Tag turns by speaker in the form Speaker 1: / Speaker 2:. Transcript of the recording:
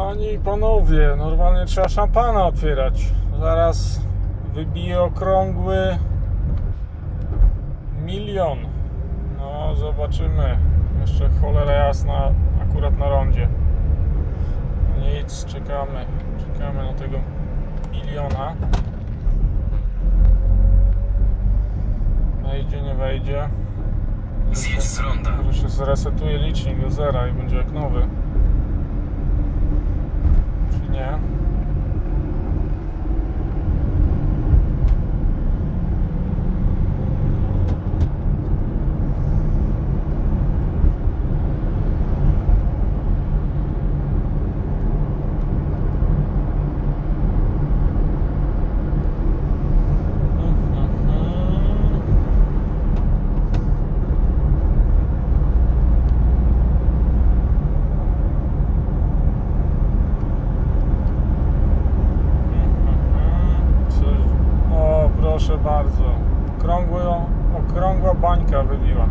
Speaker 1: Panie i panowie, normalnie trzeba szampana otwierać. Zaraz wybije okrągły milion. No, zobaczymy. Jeszcze cholera jasna, akurat na rondzie. Nic, czekamy. Czekamy na tego miliona. Wejdzie, nie wejdzie.
Speaker 2: Zjedź z ronda.
Speaker 1: Może się zresetuje licznik do zera i będzie jak nowy. Proszę bardzo. Okrągły, okrągła bańka wybiła.